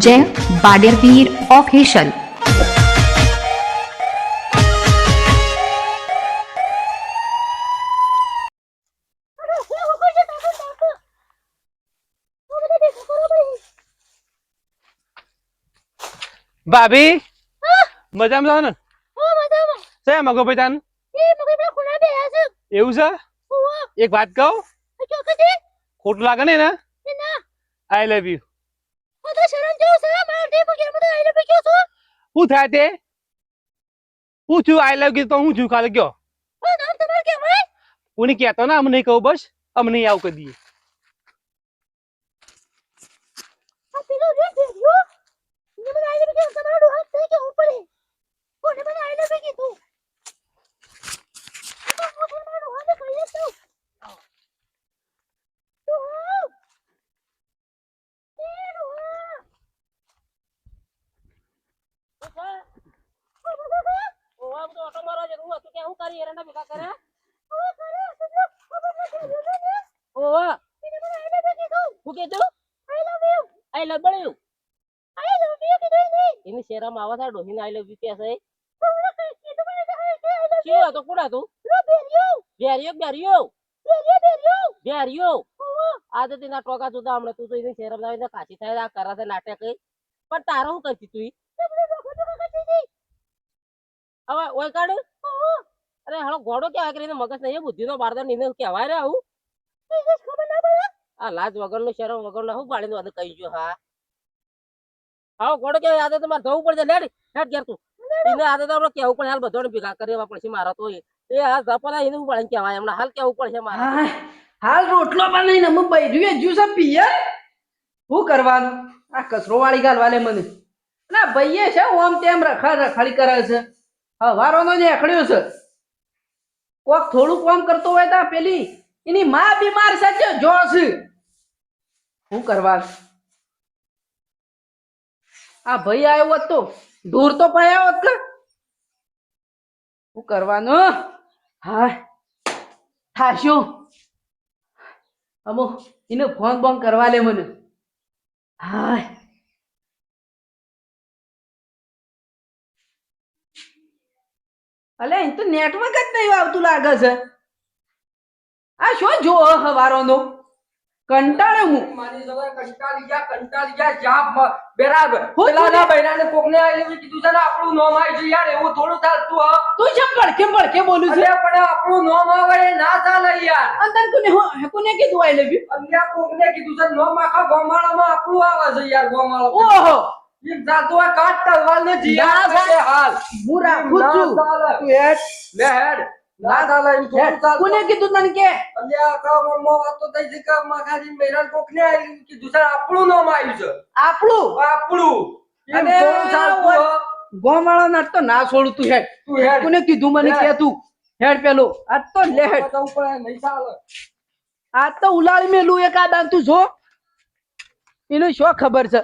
જય બાડેરવીર ઓફિશિયલ ભાભી મજામાં છો ને છે મગો ભાઈ તાન એવું છે એક વાત કહું ખોટું લાગે ને? ને આઈ લવ યુ શું થાય તે? હું છું આઈ લવ યુ તો હું છું ખાલી ગયો? કોની કહેતો ને અમને કહું બસ. અમને નહીં આવું કરી દઈએ એની શેરામાં આવા થાય ડોહીને આઈ લવ યુ કે છે. કેવો હતો કોણ હતું? બેરિયો બેરિયો. બેરિયો. આ તો તેના ટોકા જોતા હમણાં તું તો એની શેરામાં આવીને કાચી થાય, આ કરા છે નાટક પણ તારો શું કરતી તું? હવે અરે હાલો ઘોડો કેવા કરીને મગજ નહીં બુદ્ધિ નો બારદાર નીને કેવાય રે આવું? આ લાજ વગરનો શરમ વગરનો હું પાડીને વાદે કહી ગયો, હા. હા ઘોડો કેવા આદે તમારે જવું પડશે. લેડ હેડ ઘેર તું. એને આદે તો આપણે કેવું પડે હાલ બધાને ભેગા કરવા પડશે મારા તો એ. આ જપલા એને ઉપાડીને કેવાય હમણાં હાલ કેવું પડશે મારે હાલ રોટલો બનાવીને અમે બૈર્યું જ્યુસ પિયર શું કરવાનું? આ કચરો વાળી ગાલવાલે મને. ના ભાઈએ છે, ઓમ તેમ રખા રખાડી કરે છે. હવારોનો ને એખડ્યો છે. કોક થોડું કામ કરતો હોય તા પેલી એની માં બીમાર છે જે છે શું કરવાનું? આ ભાઈ આવ્યો તો દૂર તો પાયા હોત કે? શું કરવાનું? હા, થાશું. અમો, એને ફોન બોન કરવા લે મને. હાય અલે અહીં તો નેટવર્ક જ નહીં આવતું લાગે છે. આ શું જો હવારોનો? કંટાળે હું. મારી જોડે કંટાળી ગયા કંટાળી ગયા મ- બરાબર. પેલાના બૈરાને કોકને આવી કીધું છે ને આપણું નામ આવી ગયું યાર એવું થોડું ચાલતું હા. તું જેમ ભડકે ભડકે બોલું છે. પણ આપણું નામ આવે એ ના ચાલે યાર. અંદર કોને હે કોને કીધું આઈ લેવી અલ્યા કોકને કીધું છે નામ આખા ગોમાળામાં આપણું આવે છે યાર ગોમાળો. ઓહો. હોય કાટ તલવાર ને ના જીયા ચાલે. છે હાલ ના છું. ચાલે. તું હેડ. લે હેડ. ના ચાલે એમ હેડ. ચાલતું કોને કીધું તને કે? અલ્યા આખા ગામમાં વાતો થઈ છે કે માખાજી બૈરાને કોકને આઈ લવ યુ કીધું આપણું નામ આવ્યું છે? આપણું? આપણું. ગોમાળા ના તો ના છોડું તું હેડ. તું હેડ. કોને કીધું મને કે તું? હેડ પેલો. આ તો લે હેડ. નહીં ચાલે. આ તો ઉલાળી મેલું એક આ દાન તું જો. એને શું ખબર છે?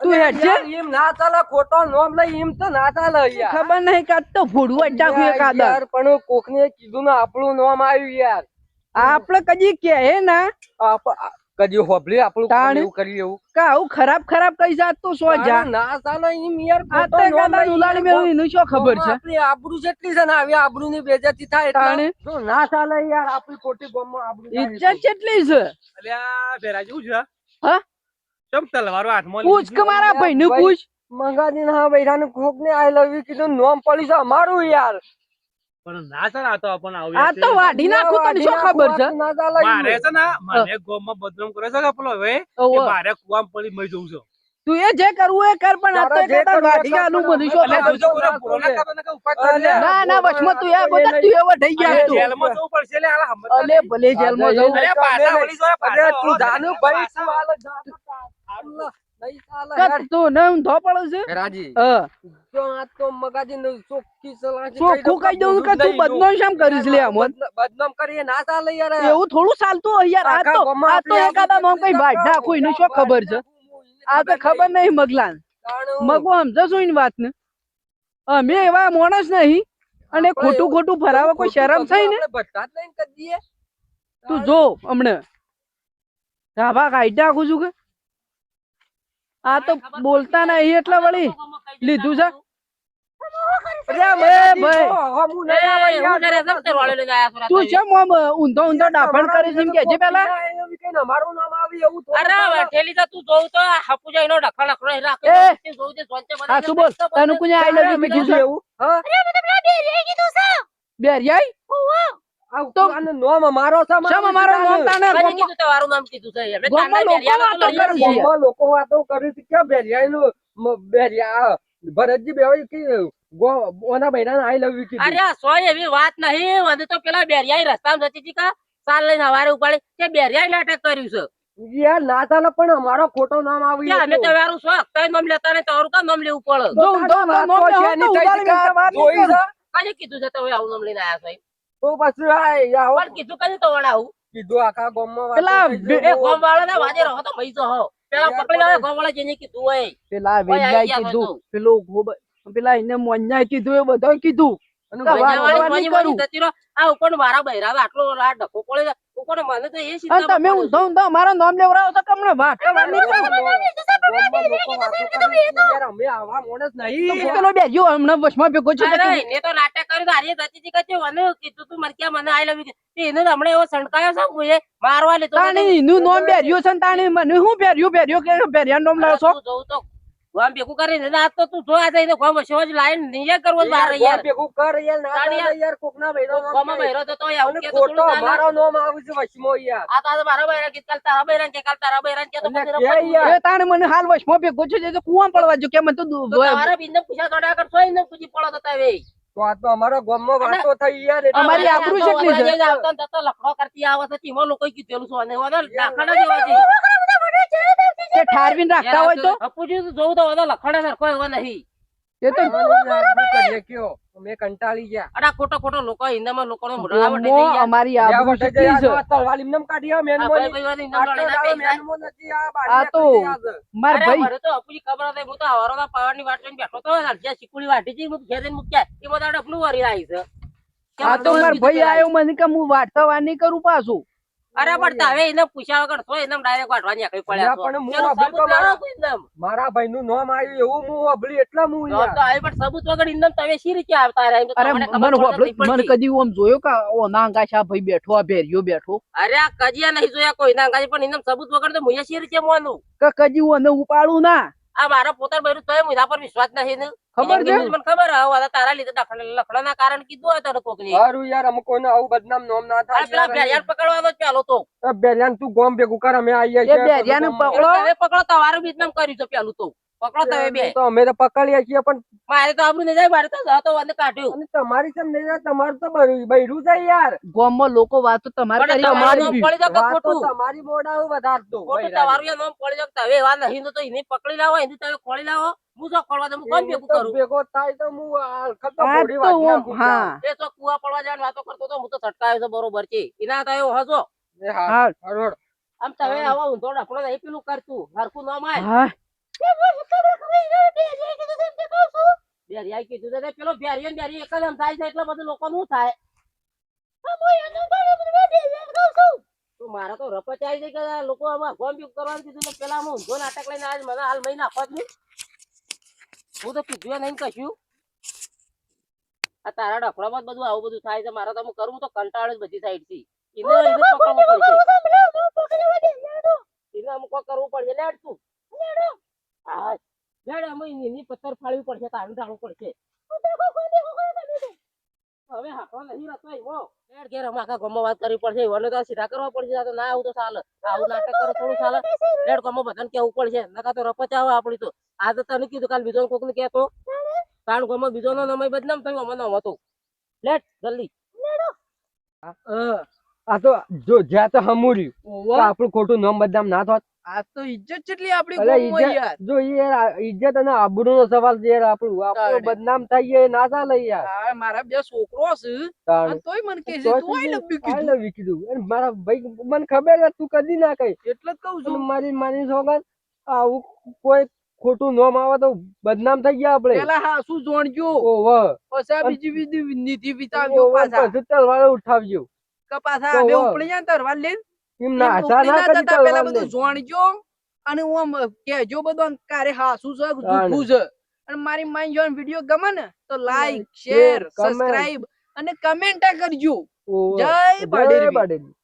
તું હેડ એમ ના ચાલે ખોટો નોમ લઈ એમ તો ના ચાલે યાર. ખબર નહીં કાત તો ફોડવું યાર પણ કોકને કીધું ને આપણું નોમ આવ્યું યાર. આપણે કદી કે હે ના? કદી હોભળી આપણું તાણ. એવું કરી એવું? કે આવું ખરાબ ખરાબ કઈ જાત તો સો જા. ના ચાલે એમ યાર ખોટો નોમ લઈ ઉલાળી યાર. એનું શું ખબર છે? આપણી આબરૂ જેટલી છે ને આવી આબરૂ ની બેજતી થાય એટલે જો ના ચાલે યાર આપણી ખોટી બોમ્બ આબરૂ ઇજ્જત કેટલી છે. અલ્યા ભેરા જેવું છે હા? ચમ તલવારો હાથમાં પૂછ કે મારા ભાઈ પૂછ. મંગાજી ના બૈરાને કોક ને આઈ લવ યુ કીધું નોમ પડી છે અમારું યાર. પણ ના સર આ તો આપણને આવું આ તો વાઢી નાખું તને શું ખબર છે? મારે છે ને મને ગોમમાં બદનામ કરે છે કે પેલો હવે? કે મારે કુવામાં પડી મરી જવું છે. તું એ જે કરવું એ કર પણ આ તો તારે એક જે આદાન કરવું એ વાઢી કર, આલું શું એટલે આ ખબર તું છે તો કોઈ પૂરો ના કરતો ને કે ઉપાય કરી લે. ના ના વચમાં તું આ બધા તું એવો થઈ ગયા તું. જેલમાં જવું પડશે લે, હાલા હમણાં અલે ભલે જેલમાં જવું. અરે પાછા વળી જો, પાછા તું જાનું ભાઈ તું હાલ જા. એવું થોડું ચાલતું યાર આ તો આખા ગામમાં આ તો આપણે એકાદા નામ કઈ વાઢ નાખું એનું શું ખબર છે? આ તો ખબર નહીં મગલાન. મગો સમજો શું વાત ને અમે એવા માણસ નહીં અને ખોટું ખોટું ફરાવા કોઈ શરમ થઈ ને. તું જો હમણાં. ગાભા કાઢી નાખું છું કે? આ તો બોલતા નહીં એટલે વળી. લીધું છે? તું રાતે. છે ઊંધો ઊંધો ડાફણ કરે છે કે છે પેલા? એમ નામ આવે એવું અરે ચાલે. તું જોઉં તો હાપુ હાપુજા એનો ડખા લખડો એ રાખે એ! તો જોઉં તે જોનતે મને હા શું બોલ? તને કોને આઈ લવ યુ મેં કીધું એવું હા? બેરિયાઈ આ તો- આને નોમ અમારો છે શમ અમારો નામ તાને? મને કીધું તમારું નામ છે. લોકો વાતો કરે હતી કે બેરિયાનું? બેરિયા ભરતજી બેવાય કે ઓના બૈરાને આઈ લવ યુ કીધું. અરે આ એવી વાત નહીં. તો પેલા બેરિયા રસ્તામાં જતી હતી કા? સાલ લઈને હવારે ઉપાડી. કે બેરિયા નાટક કર્યું છે. યાર ના ચાલે પણ અમારો ખોટો નામ આવી આવ્યું અમે તો વારું શોખ કઈ નામ લેતા ને તમારું કામ નામ લેવું પડે. જો નામ લેવો તો જોઈ કીધું છે તમે આવું નામ લઈને આયા છો એમ? તો પછી આ આવો પણ કીધું કઈ તો વડાવું કીધું આખા ગામમાં વાતો પેલા. એ ગોમ વાળા ના વાજે રહો તો મઈ જો હો. પેલા પકડી આવે ગોમ વાળા જેને કીધું હોય. પેલા હોય કીધું. પેલો ગોબ- પેલા એને મોન્યા કીધું એ બધા કીધું. અને વાળા વાળી જતી રહો. આ ઉપર મારા બૈરાવે આટલો આ ડખો પડે ઉપર મને તો એ ચિંતા તમે ઊંધો ઊંધો અમારો નામ લેવડાવો તો કમને વાત અમે આવા માણસ તો નહીં પેલો બેહ્યો હમણાં વચમાં ભેગો છે એને તો નાટક કર્યું તો દતીજી કચે મને કીધું તું મને ક્યાં મને આઈ લવ એને હમણે એવો સંડકાયો છે હું એ મારવા લીધો. તાણી એનું નામ બેર્યું છે તાણી મને હું બેર્યો બેર્યો કે બેર્યા નામ લાવ છો તો ગામ ભેગું કરી ના તો તું જોયા જઈને ગામ હશે જ લાઈન નહીં કરવો બહાર યાર, ભેગું કર યાર ના યાર કોક ના નામ ગામમાં કહે. તો તો આવું કે તો મારો નામ આવે છે વચમાં યાર. આ તો મારો બૈરા કે કાલ તારા બૈરા કે કાલ તારા બૈરા કે તો પછી એ તાણ મને હાલ વશમો ભેગો છે જે કુવા પડવા જો કે મને તો મારા બિંદુ પૂછા તોડા કરશો એને પૂછી પડો તો તમે તો આ તો અમારો ગામમાં વાતો થઈ યાર અમારી આબરૂ છે? આવતા. તો લખડો કરતી આવે છે તેમાં લોકો કીધેલું છે અને લાખડા જેવા છે તે ઠારવીને રાખતા હોય તો? અપુજી તો જોઉં તો ઓને સર કોઈ એવો નહીં. એ તો યાર કરીએ કયો? અમે કંટાળી ગયા. અડા ખોટો ખોટો લોકો હિન્દામાં લોકોનો મોઢા વટે નહીં યાર. અમારી યા આબરૂ કેટલી છે. તો એમને એમ કાઢી પૈસા. મેનમો નથી, આ આ તો ગયા. માર ભાઈ મારે તો અપુજી ખબર હતી. હું તો હવારોના પાવરની વાટ લઈને બેઠો તો જ્યાં સિકુડી વાટી જી હું ઘેર જઈને મૂક્યા એ બધા ડબલું વરી આવી છે. આ તો માર ભાઈ આયો મને કે હું વાટતા વાર નહીં કરું પાછું. અરે પણ તાવે એને પૂછ્યા વગર તો એને ડાયરેક્ટ વાટવાની આખી પડ્યા પણ હું પેલું અભી તો લાવો મારા-. મારા ભાઈનું નામ આવ્યું એવું હું અબળી એટલા હું યાર તો આવી પણ સબૂત વગર ઇન્દમ તમે શી રીતે આવતા રહ્યા? અરે મને મને કદી ઓમ જોયો કે ઓના અંગાશા ભાઈ બેઠો આ ભેરિયો બેઠો? અરે આ કજિયા નહીં જોયા કોઈ ના કાંઈ પણ ઇન્દમ સબૂત વગર તો મુએ શી રીતે મોનું? કે કજી ઓને ઉપાડું ના? આ મારા પોતાનું બૈરું તોય મુદા પર વિશ્વાસ નથી ને. ખબર છે? મને ખબર હવે આ તારા લીધે લફડા લફડાના કારણ કીધું હોય તને કોકની. હારું યાર અમુક કોઈને આવું બદનામ નોમ ના આ પેલા થાય ભેળિયાને પકડવાનો ચાલો તો. બેરિયાન બેલિયાન તું ગોમ ભેગું કર અમે આવીએ એ છીએ. બેરિયાને પકડો. પકડો તમારું બદનામ કર્યું છે પેલું તો. પકડો તમે બે. તો અમે તો પકડીએ છીએ પણ મારે તો નહીં જાય મારે તો જાતો વાંધો કાઢ્યું. અને તમારી કેમ નહીં જાય? તમારું તો બૈરું- બૈરું છે યાર. ગામમાં લોકો વાતો તમારે પણ કરી તમારું અમારી નામ બી. પડી જાય કે વાતો ખોટું? તમારી મોઢા વધારતો. ખોટું તમારું નામ પડી જાય કે તમે નહીં તો એને પકડી લાવો એને તમે ખોળી લાવો. હું જો ખોળવા દઉં હું કોણ ભેગું કરું? ભેગો થાય તો હું ખતો તો હા એ તો કુવા પડવા જવાની વાતો કરતો તો હું તો છટકાયો છે બરોબર છે. એના તો એવું હજો. હા હા. આમ તમે આવો ઊંધો ડફડો નહીં પેલું કરતું. હરખું નામ આય હા બેરિયાઈ કીધું તો. પેલો બેરિયો ને થાય છે બધું મારે તો આવી જાય કે લોકો આમાં ગોમ બી કરવાનું કીધું પેલા હું નાટક લઈને આજ મને હાલ મહિના આપવા જ હું તો કીધું નહીં કશું. તારા ડફડામાં બધું આવું બધું થાય છે, મારે તો હું કરું તો કંટાળો જ બધી સાઈડથી એને અમુક કોક કરવું પડશે લેડ તું હા લેડ અમે એની પથ્થર ફાળવી પડશે તારું ઢાળવું પડશે. હવે હાથો નહીં રહેતો એવો. ઘેર ઘેર અમે આખા ગમો વાત કરવી પડશે એવાને તો સીધા કરવા પડશે તો ના આવું તો ચાલે. આવું નાટક કરો થોડું ચાલે. ઘેર ગમો બધાને કેવું પડશે નકા તો રપચ આવે આપણી તો. આ તો તને કીધું કાલ બીજો કોક ને કહેતો. તારું ગમો બીજો નો નમય બદનામ થયો અમે નામ હતું. લેટ જલ્દી. આ તો જો જ્યાં તો હમુર્યું આપણું ખોટું નામ બદનામ ના થાત. આ તો ઇજ્જત જેટલી આપણી યાર. જો યાર ઇજ્જત અને આબરૂનો સવાલ છે યાર આપણું. આપણો બદનામ થઈએ એ ના ચાલે યાર. મારા બે છોકરો છે. અને તોય મને કહે છે તું આઈ લવ યુ કીધું આઈ લવ યુ કીધું. અને મારા ભાઈ મને ખબર છે તું કદી ના કહી. એટલે જ કહું છું. મારી માની છોકર આવું કોઈ ખોટું નામ આવે તો બદનામ થઈ ગયા આપણે. પેલા હા શું જોણજો. ઓહો. પછી બીજી બીજી નીતિ વિતાવજો પાછા. તલવારે ઉઠાવજો. કપાસા અમે ઉપડી જાય તલવાર લઈને એમ એમ ના આશા ના કરી પેલા બધું. જોણજો અને હું આમ કહેજો બધું કારે હાસુ છે દુખું છે અને મારી માઈ જો વીડિયો ગમે ને તો લાઈક શેર. સબસ્ક્રાઇબ અને કમેન્ટ કરજો. જય. બાડેરવી.